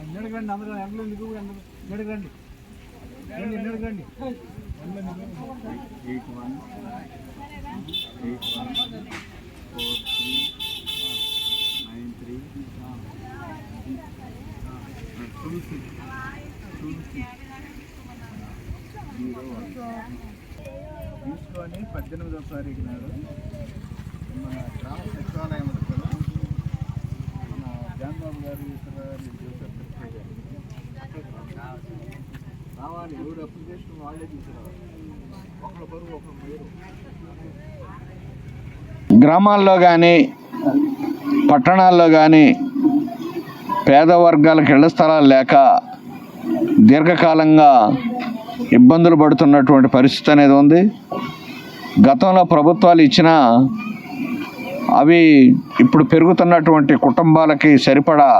ఎన్నడకండి అందరూ ఎండలు ఎందుకు eight one eight one four three nine three two six two six zero one తీసుకొని పద్దెనిమిదోసారి ఎగినాడు నాడు మన గ్రామ సచివాలయం దగ్గర మన జాన్బాబు గారు ఇతర జోసెఫ్ రావాలి ఎవరు అప్లికేషన్ వాళ్ళే తీసుకురావాలి ఒకళ్ళ బరువు గ్రామాల్లో కానీ పట్టణాల్లో కానీ పేద వర్గాలకు ఇళ్ళ స్థలాలు లేక దీర్ఘకాలంగా ఇబ్బందులు పడుతున్నటువంటి పరిస్థితి అనేది ఉంది. గతంలో ప్రభుత్వాలు ఇచ్చిన అవి ఇప్పుడు పెరుగుతున్నటువంటి కుటుంబాలకి సరిపడా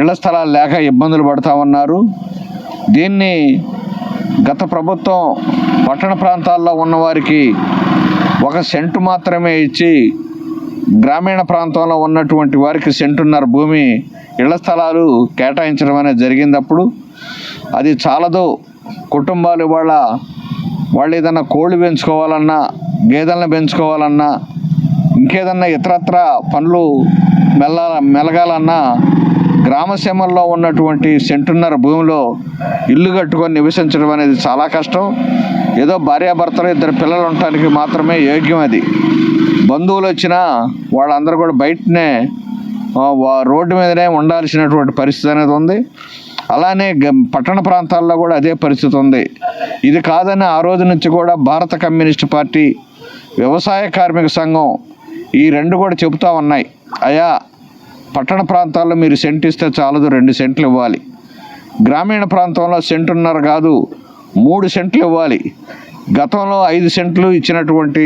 ఇళ్ళ స్థలాలు లేక ఇబ్బందులు పడతా ఉన్నారు. దీన్ని గత ప్రభుత్వం పట్టణ ప్రాంతాల్లో ఉన్నవారికి ఒక సెంటు మాత్రమే ఇచ్చి గ్రామీణ ప్రాంతంలో ఉన్నటువంటి వారికి సెంటున్నర భూమి ఇళ్ళ స్థలాలు కేటాయించడం అనేది జరిగిందప్పుడు. అది చాలదు. కుటుంబాలు ఇవాళ వాళ్ళు ఏదన్నా కోళ్ళు పెంచుకోవాలన్నా గేదెలను పెంచుకోవాలన్నా ఇంకేదన్నా ఇతరత్ర పనులు మెల్ల మెలగాలన్నా గ్రామసీమల్లో ఉన్నటువంటి సెంటున్నర భూమిలో ఇల్లు కట్టుకొని నివసించడం అనేది చాలా కష్టం. ఏదో భార్యాభర్తలు ఇద్దరు పిల్లలు ఉండటానికి మాత్రమే యోగ్యం అది. బంధువులు వచ్చినా వాళ్ళందరూ కూడా బయటనే వా- రోడ్డు మీదనే ఉండాల్సినటువంటి పరిస్థితి అనేది ఉంది. అలానే పట్టణ ప్రాంతాల్లో కూడా అదే పరిస్థితి ఉంది. ఇది కాదని ఆ రోజు నుంచి కూడా భారత కమ్యూనిస్ట్ పార్టీ వ్యవసాయ కార్మిక సంఘం ఈ రెండు కూడా చెబుతూ ఉన్నాయి. అయా పట్టణ ప్రాంతాల్లో మీరు సెంట్ ఇస్తే చాలదు రెండు సెంట్లు ఇవ్వాలి. గ్రామీణ ప్రాంతంలో సెంటున్నర కాదు మూడు సెంట్లు ఇవ్వాలి. గతంలో ఐదు సెంట్లు ఇచ్చినటువంటి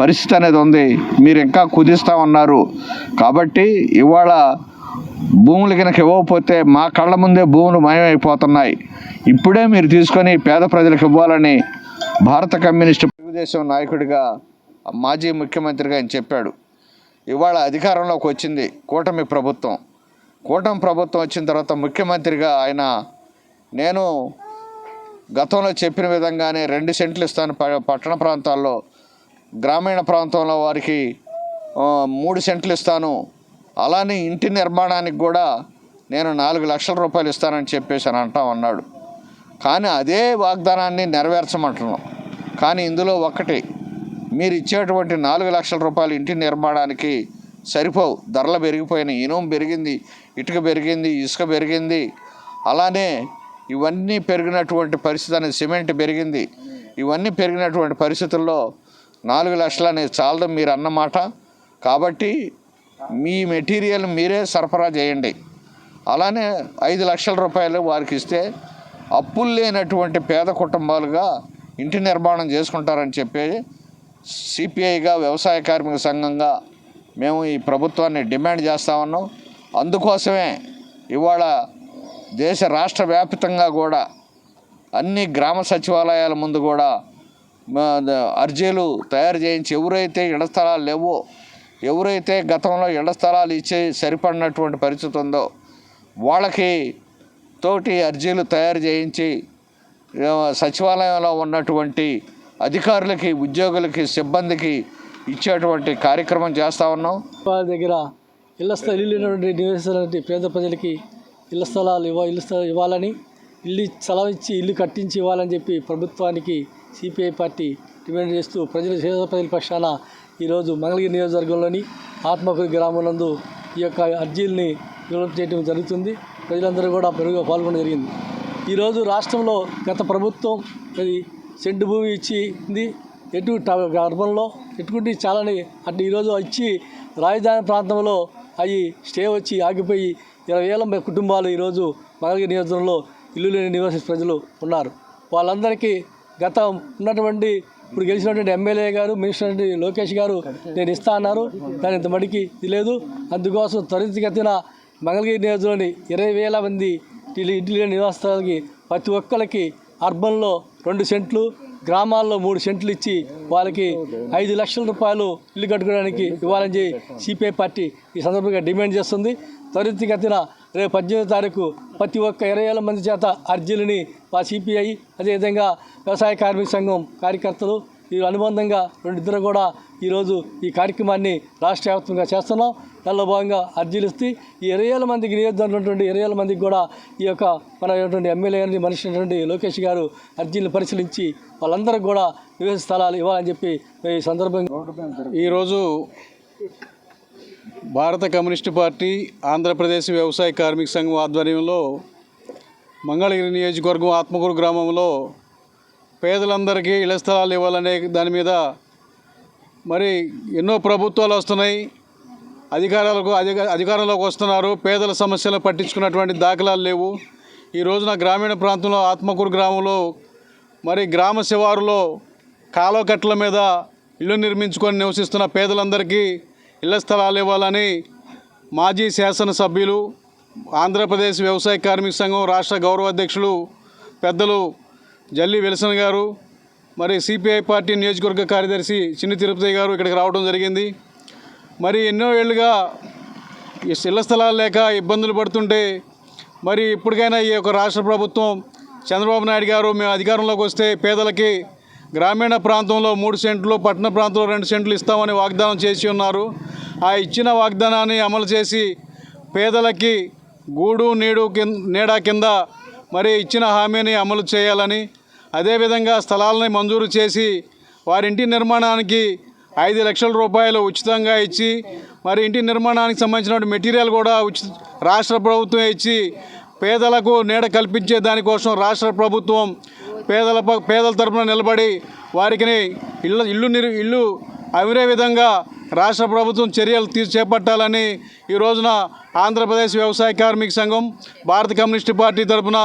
పరిస్థితి అనేది ఉంది. మీరు ఇంకా కుదిస్తా ఉన్నారు కాబట్టి ఇవాళ భూములు కనుక ఇవ్వకపోతే మా కళ్ళ ముందే భూములు మాయమైపోతున్నాయి. ఇప్పుడే మీరు తీసుకొని పేద ప్రజలకు ఇవ్వాలని భారత కమ్యూనిస్టు తెలుగుదేశం నాయకుడిగా మాజీ ముఖ్యమంత్రిగా ఆయన చెప్పాడు. ఇవాళ అధికారంలోకి వచ్చింది కూటమి ప్రభుత్వం. కూటమి ప్రభుత్వం వచ్చిన తర్వాత ముఖ్యమంత్రిగా ఆయన నేను గతంలో చెప్పిన విధంగానే రెండు సెంట్లు ఇస్తాను పట్టణ ప్రాంతాల్లో. గ్రామీణ ప్రాంతంలో వారికి మూడు సెంట్లు ఇస్తాను. అలానే ఇంటి నిర్మాణానికి కూడా నేను నాలుగు లక్షల రూపాయలు ఇస్తానని చెప్పేసి అని అంటా ఉన్నాడు. కానీ అదే వాగ్దానాన్ని నెరవేర్చమంటున్నాం. కానీ ఇందులో ఒకటి మీరు ఇచ్చేటువంటి నాలుగు లక్షల రూపాయలు ఇంటి నిర్మాణానికి సరిపోవు. ధరలు పెరిగిపోయినాయి. ఇనుము పెరిగింది ఇటుక పెరిగింది ఇసుక పెరిగింది. అలానే ఇవన్నీ పెరిగినటువంటి పరిస్థితి అనేది సిమెంట్ పెరిగింది. ఇవన్నీ పెరిగినటువంటి పరిస్థితుల్లో నాలుగు లక్షలు అనేది చాలదు మీరు అన్నమాట కాబట్టి మీ మెటీరియల్ మీరే సరఫరా చేయండి. అలానే ఐదు లక్షల రూపాయలు వారికి ఇస్తే అప్పులు లేనటువంటి పేద కుటుంబాలుగా ఇంటి నిర్మాణం చేసుకుంటారని చెప్పి సిపిఐగా వ్యవసాయ కార్మిక సంఘంగా మేము ఈ ప్రభుత్వాన్ని డిమాండ్ చేస్తా ఉన్నాం. అందుకోసమే ఇవాళ దేశ రాష్ట్ర వ్యాప్తంగా కూడా అన్ని గ్రామ సచివాలయాల ముందు కూడా అర్జీలు తయారు చేయించి ఎవరైతే ఇళ్ళ స్థలాలు లేవో ఎవరైతే గతంలో ఇళ్ళ స్థలాలు ఇచ్చి సరిపడినటువంటి పరిస్థితి ఉందో వాళ్ళకి తోటి అర్జీలు తయారు చేయించి సచివాలయంలో ఉన్నటువంటి అధికారులకి ఉద్యోగులకి సిబ్బందికి ఇచ్చేటువంటి కార్యక్రమం చేస్తూ ఉన్నాం. వాళ్ళ దగ్గర ఇళ్ళ స్థలం ఇల్లు లేనటువంటి పేద ప్రజలకి ఇళ్ళ స్థలాలు ఇవ్వ ఇల్లు స్థలాలు ఇవ్వాలని ఇల్లు స్థలం ఇచ్చి ఇల్లు కట్టించి ఇవ్వాలని చెప్పి ప్రభుత్వానికి సిపిఐ పార్టీ డిమాండ్ చేస్తూ ప్రజల పేద ప్రజల పక్షాన ఈరోజు మంగళగిరి నియోజకవర్గంలోని ఆత్మకూరు గ్రామంలో ఈ యొక్క అర్జీల్ని విడుదల చేయడం జరుగుతుంది. ప్రజలందరూ కూడా పెరుగుగా పాల్గొనడం జరిగింది. ఈరోజు రాష్ట్రంలో గత ప్రభుత్వం సెంటు భూమి ఇచ్చింది ఎటు అర్బన్లో గర్భంలో ఎటువంటి చాలని అంటే ఈరోజు వచ్చి రాజధాని ప్రాంతంలో అవి స్టే వచ్చి ఆగిపోయి ఇరవై వేల కుటుంబాలు ఈరోజు మంగళగిరి నియోజకవర్గంలో ఇల్లు లేని నివాసి ప్రజలు ఉన్నారు. వాళ్ళందరికీ గత ఉన్నటువంటి ఇప్పుడు గెలిచినటువంటి ఎమ్మెల్యే గారు మినిస్టర్ లోకేష్ గారు నేను ఇస్తా అన్నారు. దాని ఇంత మడికి ఇది లేదు. అందుకోసం త్వరితగతిన మంగళగిరి నియోజకవర్గంలోని ఇరవై వేల మంది ఇల్లు ఇంటి లేని నివాసాలకి ప్రతి ఒక్కరికి అర్బన్లో రెండు సెంట్లు గ్రామాల్లో మూడు సెంట్లు ఇచ్చి వాళ్ళకి ఐదు లక్షల రూపాయలు ఇల్లు కట్టుకోవడానికి ఇవ్వాలని చెప్పి సిపిఐ పార్టీ ఈ సందర్భంగా డిమాండ్ చేస్తుంది. త్వరితగతిన రేపు పద్దెనిమిది తారీఖు ప్రతి ఒక్క ఇరవై వేల మంది చేత అర్జీలని మా సిపిఐ అదేవిధంగా వ్యవసాయ కార్మిక సంఘం కార్యకర్తలు ఈ అనుబంధంగా రెండిద్దరు కూడా ఈరోజు ఈ కార్యక్రమాన్ని రాష్ట్ర వ్యాప్తంగా చేస్తున్నాం. దానిలో భాగంగా అర్జీలు ఇస్తే ఈ ఇరవై వేల మందికి నియోజకవర్గంటువంటి ఇరవై వేల మందికి కూడా ఈ యొక్క మన ఎమ్మెల్యే గారిని మనిషి లోకేష్ గారు అర్జీలను పరిశీలించి వాళ్ళందరికీ కూడా నివేశ స్థలాలు ఇవ్వాలని చెప్పి ఈ సందర్భంగా ఈరోజు భారత కమ్యూనిస్టు పార్టీ ఆంధ్రప్రదేశ్ వ్యవసాయ కార్మిక సంఘం ఆధ్వర్యంలో మంగళగిరి నియోజకవర్గం ఆత్మకూరు గ్రామంలో పేదలందరికీ ఇళ్ళ స్థలాలు ఇవ్వాలనే దాని మీద మరి ఎన్నో ప్రభుత్వాలు వస్తున్నాయి. అధికారాలకు అధిక అధికారంలోకి వస్తున్నారు. పేదల సమస్యలు పట్టించుకున్నటువంటి దాఖలాలు లేవు. ఈ రోజున గ్రామీణ ప్రాంతంలో ఆత్మకూరు గ్రామంలో మరి గ్రామ శివారులో కాలువకట్ల మీద ఇల్లు నిర్మించుకొని నివసిస్తున్న పేదలందరికీ ఇళ్ళ స్థలాలు ఇవ్వాలని మాజీ శాసనసభ్యులు ఆంధ్రప్రదేశ్ వ్యవసాయ కార్మిక సంఘం రాష్ట్ర గౌరవ అధ్యక్షులు పెద్దలు జల్లి విల్సన్ గారు మరి సిపిఐ పార్టీ నియోజకవర్గ కార్యదర్శి చిన్ని తిరుపతి గారు ఇక్కడికి రావడం జరిగింది. మరి ఎన్నో ఏళ్ళుగా ఈ ఇళ్ళ స్థలాలు లేక ఇబ్బందులు పడుతుంటే మరి ఇప్పటికైనా ఈ యొక్క రాష్ట్ర ప్రభుత్వం చంద్రబాబు నాయుడు గారు మేము అధికారంలోకి వస్తే పేదలకి గ్రామీణ ప్రాంతంలో మూడు సెంట్లు పట్టణ ప్రాంతంలో రెండు సెంట్లు ఇస్తామని వాగ్దానం చేసి ఉన్నారు. ఆ ఇచ్చిన వాగ్దానాన్ని అమలు చేసి పేదలకి గూడు నీడు కింద నీడ కింద మరి ఇచ్చిన హామీని అమలు చేయాలని అదేవిధంగా స్థలాలని మంజూరు చేసి వారి ఇంటి నిర్మాణానికి ఐదు లక్షల రూపాయలు ఉచితంగా ఇచ్చి మరి ఇంటి నిర్మాణానికి సంబంధించిన మెటీరియల్ కూడా ఉచిత రాష్ట్ర ప్రభుత్వం ఇచ్చి పేదలకు నీడ కల్పించే దానికోసం రాష్ట్ర ప్రభుత్వం పేదల ప- పేదల తరపున నిలబడి వారికి ఇల్లు ఇల్లు నిర్ ఇల్లు అవిరే విధంగా రాష్ట్ర ప్రభుత్వం చర్యలు తీ చేపట్టాలని ఈ రోజున ఆంధ్రప్రదేశ్ వ్యవసాయ కార్మిక సంఘం భారత కమ్యూనిస్టు పార్టీ తరపున